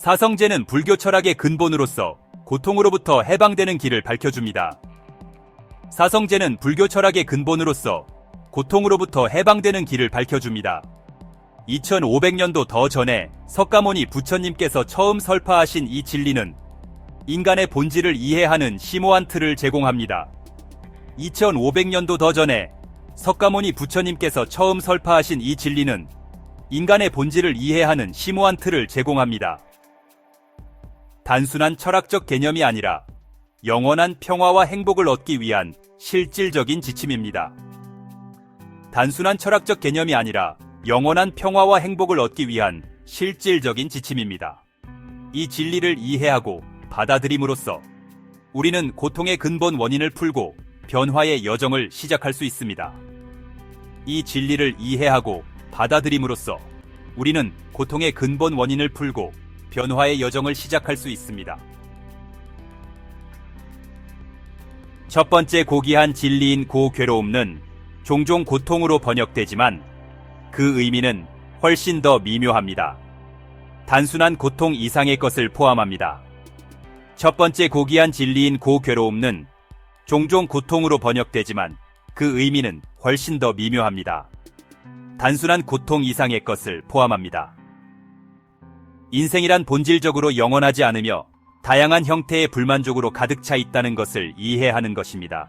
사성제는 불교 철학의 근본으로서 고통으로부터 해방되는 길을 밝혀줍니다. 사성제는 불교 철학의 근본으로서 고통으로부터 해방되는 길을 밝혀줍니다. 2500년도 더 전에 석가모니 부처님께서 처음 설파하신 이 진리는 인간의 본질을 이해하는 심오한 틀을 제공합니다. 2500년도 더 전에 석가모니 부처님께서 처음 설파하신 이 진리는 인간의 본질을 이해하는 심오한 틀을 제공합니다. 단순한 철학적 개념이 아니라 영원한 평화와 행복을 얻기 위한 실질적인 지침입니다. 단순한 철학적 개념이 아니라 영원한 평화와 행복을 얻기 위한 실질적인 지침입니다. 이 진리를 이해하고 받아들임으로써 우리는 고통의 근본 원인을 풀고 변화의 여정을 시작할 수 있습니다. 이 진리를 이해하고 받아들임으로써 우리는 고통의 근본 원인을 풀고 변화의 여정을 시작할 수 있습니다. 첫 번째 고귀한 진리인 고 괴로움은 종종 고통으로 번역되지만 그 의미는 훨씬 더 미묘합니다. 단순한 고통 이상의 것을 포함합니다. 첫 번째 고귀한 진리인 고 괴로움은 종종 고통으로 번역되지만 그 의미는 훨씬 더 미묘합니다. 단순한 고통 이상의 것을 포함합니다. 인생이란 본질적으로 영원하지 않으며 다양한 형태의 불만족으로 가득 차 있다는 것을 이해하는 것입니다.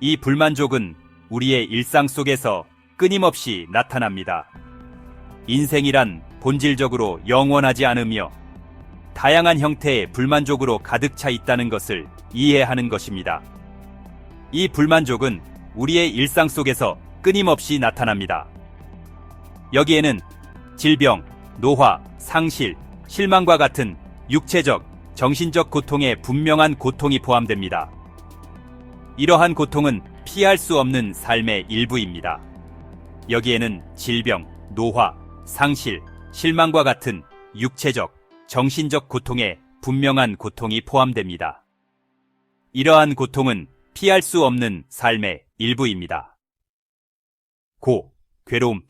이 불만족은 우리의 일상 속에서 끊임없이 나타납니다. 인생이란 본질적으로 영원하지 않으며 다양한 형태의 불만족으로 가득 차 있다는 것을 이해하는 것입니다. 이 불만족은 우리의 일상 속에서 끊임없이 나타납니다. 여기에는 질병, 노화, 상실, 실망과 같은 육체적, 정신적 고통의 분명한 고통이 포함됩니다. 이러한 고통은 피할 수 없는 삶의 일부입니다. 여기에는 질병, 노화, 상실, 실망과 같은 육체적, 정신적 고통의 분명한 고통이 포함됩니다. 이러한 고통은 피할 수 없는 삶의 일부입니다. 고, 괴로움,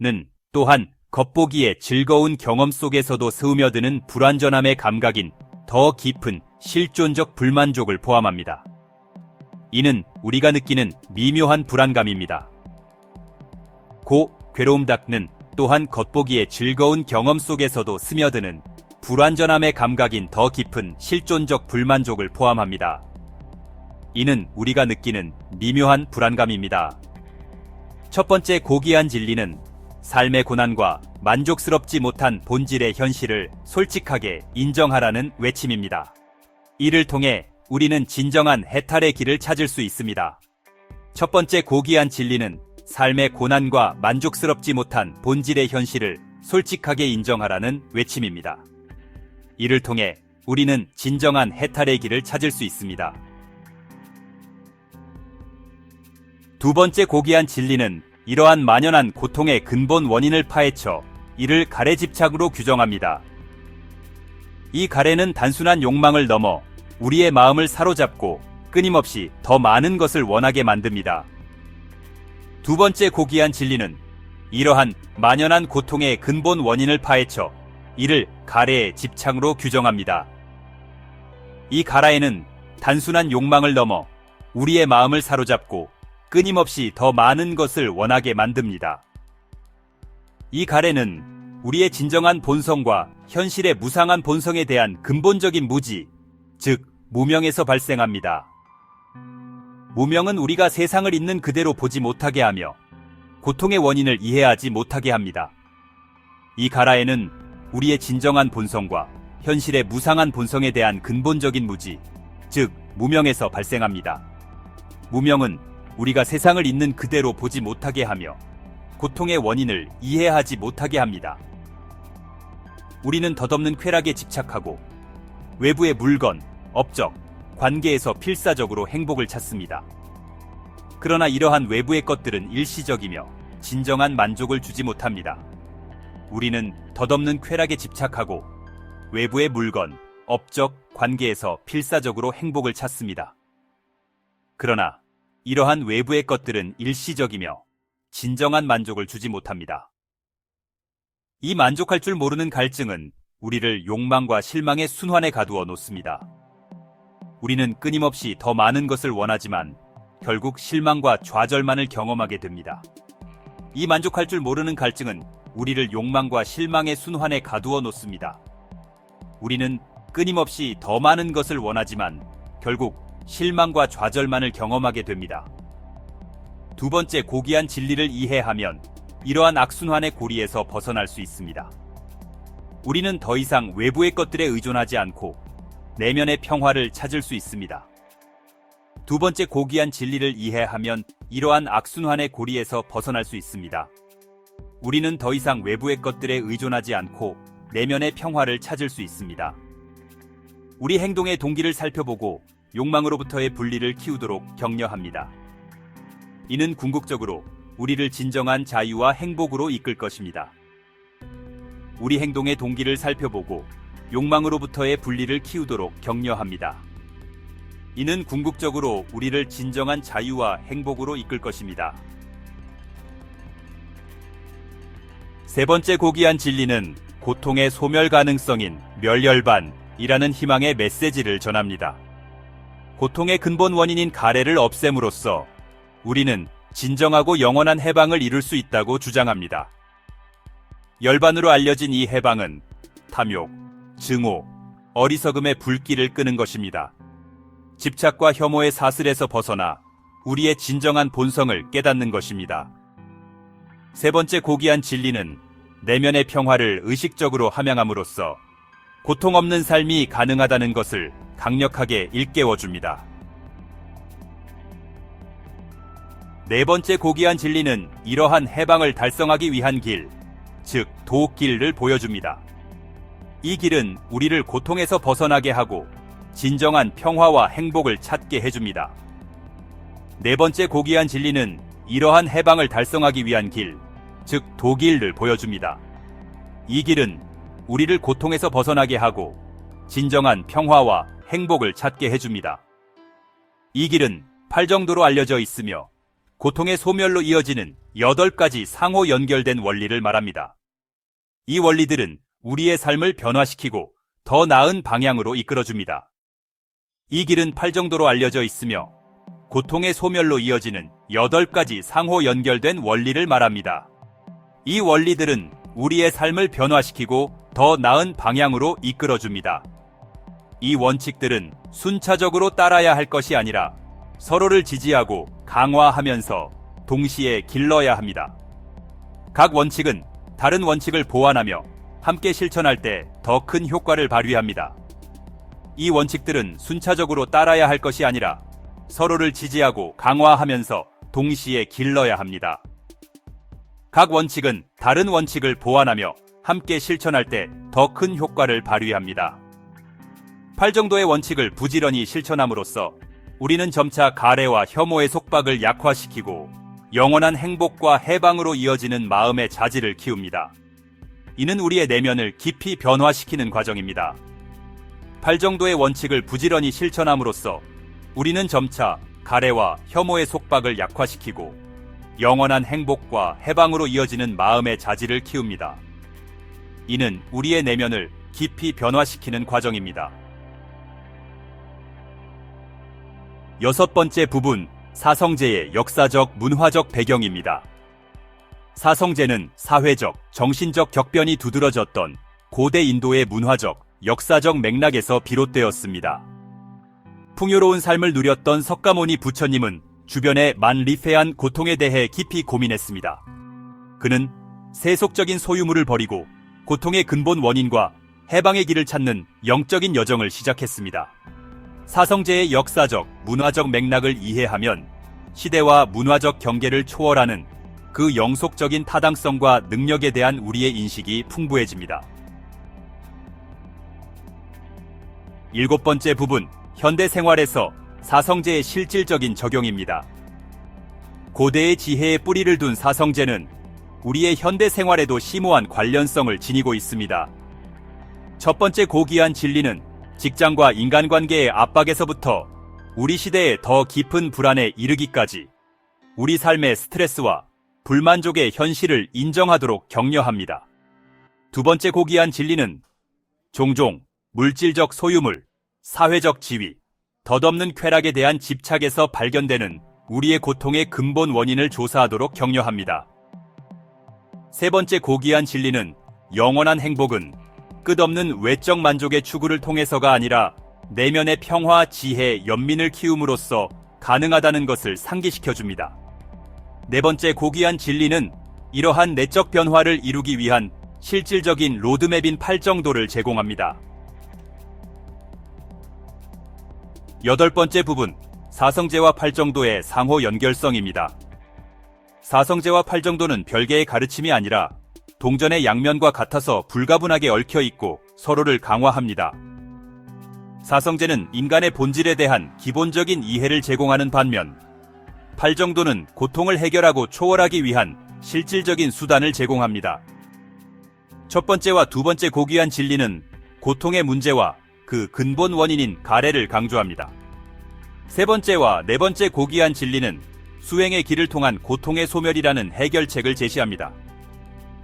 뎃는 또한 겉보기에 즐거운 경험 속에서도 스며드는 불완전함의 감각인 더 깊은 실존적 불만족을 포함합니다. 이는 우리가 느끼는 미묘한 불안감입니다. 고 괴로움 닥는 또한 겉보기에 즐거운 경험 속에서도 스며드는 불완전함의 감각인 더 깊은 실존적 불만족을 포함합니다. 이는 우리가 느끼는 미묘한 불안감입니다. 첫 번째 고귀한 진리는 삶의 고난과 만족스럽지 못한 본질의 현실을 솔직하게 인정하라는 외침입니다. 이를 통해 우리는 진정한 해탈의 길을 찾을 수 있습니다. 첫 번째 고귀한 진리는 삶의 고난과 만족스럽지 못한 본질의 현실을 솔직하게 인정하라는 외침입니다. 이를 통해 우리는 진정한 해탈의 길을 찾을 수 있습니다. 두 번째 고귀한 진리는 이러한 만연한 고통의 근본 원인을 파헤쳐 이를 가래 집착으로 규정합니다. 이 가래는 단순한 욕망을 넘어 우리의 마음을 사로잡고 끊임없이 더 많은 것을 원하게 만듭니다. 두 번째 고귀한 진리는 이러한 만연한 고통의 근본 원인을 파헤쳐 이를 가래의 집착으로 규정합니다. 이 가라에는 단순한 욕망을 넘어 우리의 마음을 사로잡고 끊임없이 더 많은 것을 원하게 만듭니다. 이 가래는 우리의 진정한 본성과 현실의 무상한 본성에 대한 근본적인 무지, 즉, 무명에서 발생합니다. 무명은 우리가 세상을 있는 그대로 보지 못하게 하며 고통의 원인을 이해하지 못하게 합니다. 이 가라에는 우리의 진정한 본성과 현실의 무상한 본성에 대한 근본적인 무지, 즉, 무명에서 발생합니다. 무명은 우리가 세상을 있는 그대로 보지 못하게 하며 고통의 원인을 이해하지 못하게 합니다. 우리는 덧없는 쾌락에 집착하고 외부의 물건, 업적, 관계에서 필사적으로 행복을 찾습니다. 그러나 이러한 외부의 것들은 일시적이며 진정한 만족을 주지 못합니다. 우리는 덧없는 쾌락에 집착하고 외부의 물건, 업적, 관계에서 필사적으로 행복을 찾습니다. 그러나 이러한 외부의 것들은 일시적이며 진정한 만족을 주지 못합니다. 이 만족할 줄 모르는 갈증은 우리를 욕망과 실망의 순환에 가두어 놓습니다. 우리는 끊임없이 더 많은 것을 원하지만 결국 실망과 좌절만을 경험하게 됩니다. 이 만족할 줄 모르는 갈증은 우리를 욕망과 실망의 순환에 가두어 놓습니다. 우리는 끊임없이 더 많은 것을 원하지만 결국 실망과 좌절만을 경험하게 됩니다. 두 번째 고귀한 진리를 이해하면 이러한 악순환의 고리에서 벗어날 수 있습니다. 우리는 더 이상 외부의 것들에 의존하지 않고 내면의 평화를 찾을 수 있습니다. 두 번째 고귀한 진리를 이해하면 이러한 악순환의 고리에서 벗어날 수 있습니다. 우리는 더 이상 외부의 것들에 의존하지 않고 내면의 평화를 찾을 수 있습니다. 우리 행동의 동기를 살펴보고 욕망으로부터의 분리를 키우도록 격려합니다. 이는 궁극적으로 우리를 진정한 자유와 행복으로 이끌 것입니다. 우리 행동의 동기를 살펴보고 욕망으로부터의 분리를 키우도록 격려합니다. 이는 궁극적으로 우리를 진정한 자유와 행복으로 이끌 것입니다. 세 번째 고귀한 진리는 고통의 소멸 가능성인 멸혈반이라는 희망의 메시지를 전합니다. 고통의 근본 원인인 가래를 없앰으로써 우리는 진정하고 영원한 해방을 이룰 수 있다고 주장합니다. 열반으로 알려진 이 해방은 탐욕, 증오, 어리석음의 불길을 끄는 것입니다. 집착과 혐오의 사슬에서 벗어나 우리의 진정한 본성을 깨닫는 것입니다. 세 번째 고귀한 진리는 내면의 평화를 의식적으로 함양함으로써 고통 없는 삶이 가능하다는 것을 강력하게 일깨워줍니다. 네 번째 고귀한 진리는 이러한 해방을 달성하기 위한 길, 즉 도길을 보여줍니다. 이 길은 우리를 고통에서 벗어나게 하고 진정한 평화와 행복을 찾게 해줍니다. 네 번째 고귀한 진리는 이러한 해방을 달성하기 위한 길, 즉 도길을 보여줍니다. 이 길은 우리를 고통에서 벗어나게 하고 진정한 평화와 행복을 찾게 해줍니다. 이 길은 팔 정도로 알려져 있으며 고통의 소멸로 이어지는 8가지 상호 연결된 원리를 말합니다. 이 원리들은 우리의 삶을 변화시키고 더 나은 방향으로 이끌어줍니다. 이 길은 팔 정도로 알려져 있으며 고통의 소멸로 이어지는 8가지 상호 연결된 원리를 말합니다. 이 원리들은 우리의 삶을 변화시키고 더 나은 방향으로 이끌어줍니다. 이 원칙들은 순차적으로 따라야 할 것이 아니라 서로를 지지하고 강화하면서 동시에 길러야 합니다. 각 원칙은 다른 원칙을 보완하며 함께 실천할 때 더 큰 효과를 발휘합니다. 이 원칙들은 순차적으로 따라야 할 것이 아니라 서로를 지지하고 강화하면서 동시에 길러야 합니다. 각 원칙은 다른 원칙을 보완하며 함께 실천할 때 더 큰 효과를 발휘합니다. 8 정도의 원칙을 부지런히 실천함으로써 우리는 점차 가래와 혐오의 속박을 약화시키고 영원한 행복과 해방으로 이어지는 마음의 자질을 키웁니다. 이는 우리의 내면을 깊이 변화시키는 과정입니다. 8 정도의 원칙을 부지런히 실천함으로써 우리는 점차 가래와 혐오의 속박을 약화시키고 영원한 행복과 해방으로 이어지는 마음의 자질을 키웁니다. 이는 우리의 내면을 깊이 변화시키는 과정입니다. 여섯 번째 부분, 사성제의 역사적 문화적 배경입니다. 사성제는 사회적, 정신적 격변이 두드러졌던 고대 인도의 문화적, 역사적 맥락에서 비롯되었습니다. 풍요로운 삶을 누렸던 석가모니 부처님은 주변의 만리페한 고통에 대해 깊이 고민했습니다. 그는 세속적인 소유물을 버리고 고통의 근본 원인과 해방의 길을 찾는 영적인 여정을 시작했습니다. 사성제의 역사적, 문화적 맥락을 이해하면 시대와 문화적 경계를 초월하는 그 영속적인 타당성과 능력에 대한 우리의 인식이 풍부해집니다. 일곱 번째 부분, 현대 생활에서 사성제의 실질적인 적용입니다. 고대의 지혜에 뿌리를 둔 사성제는 우리의 현대 생활에도 심오한 관련성을 지니고 있습니다. 첫 번째 고귀한 진리는 직장과 인간관계의 압박에서부터 우리 시대의 더 깊은 불안에 이르기까지 우리 삶의 스트레스와 불만족의 현실을 인정하도록 격려합니다. 두 번째 고귀한 진리는 종종 물질적 소유물, 사회적 지위, 덧없는 쾌락에 대한 집착에서 발견되는 우리의 고통의 근본 원인을 조사하도록 격려합니다. 세 번째 고귀한 진리는 영원한 행복은 끝없는 외적 만족의 추구를 통해서가 아니라 내면의 평화, 지혜, 연민을 키움으로써 가능하다는 것을 상기시켜 줍니다. 네 번째 고귀한 진리는 이러한 내적 변화를 이루기 위한 실질적인 로드맵인 팔정도를 제공합니다. 여덟 번째 부분, 사성제와 팔정도의 상호 연결성입니다. 사성제와 팔정도는 별개의 가르침이 아니라 동전의 양면과 같아서 불가분하게 얽혀 있고 서로를 강화합니다. 사성제는 인간의 본질에 대한 기본적인 이해를 제공하는 반면, 팔정도는 고통을 해결하고 초월하기 위한 실질적인 수단을 제공합니다. 첫 번째와 두 번째 고귀한 진리는 고통의 문제와 그 근본 원인인 가래를 강조합니다. 세 번째와 네 번째 고귀한 진리는 수행의 길을 통한 고통의 소멸이라는 해결책을 제시합니다.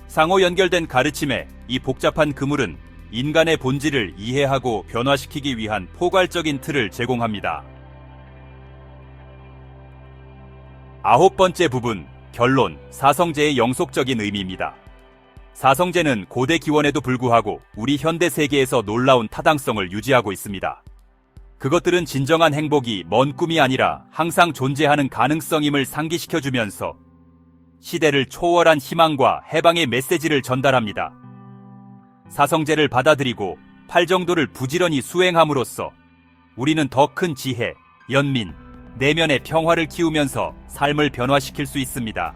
상호 연결된 가르침에 이 복잡한 그물은 인간의 본질을 이해하고 변화시키기 위한 포괄적인 틀을 제공합니다. 아홉 번째 부분, 결론, 사성제의 영속적인 의미입니다. 사성제는 고대 기원에도 불구하고 우리 현대 세계에서 놀라운 타당성을 유지하고 있습니다. 그것들은 진정한 행복이 먼 꿈이 아니라 항상 존재하는 가능성임을 상기시켜주면서 시대를 초월한 희망과 해방의 메시지를 전달합니다. 사성제를 받아들이고 팔정도를 부지런히 수행함으로써 우리는 더 큰 지혜, 연민, 내면의 평화를 키우면서 삶을 변화시킬 수 있습니다.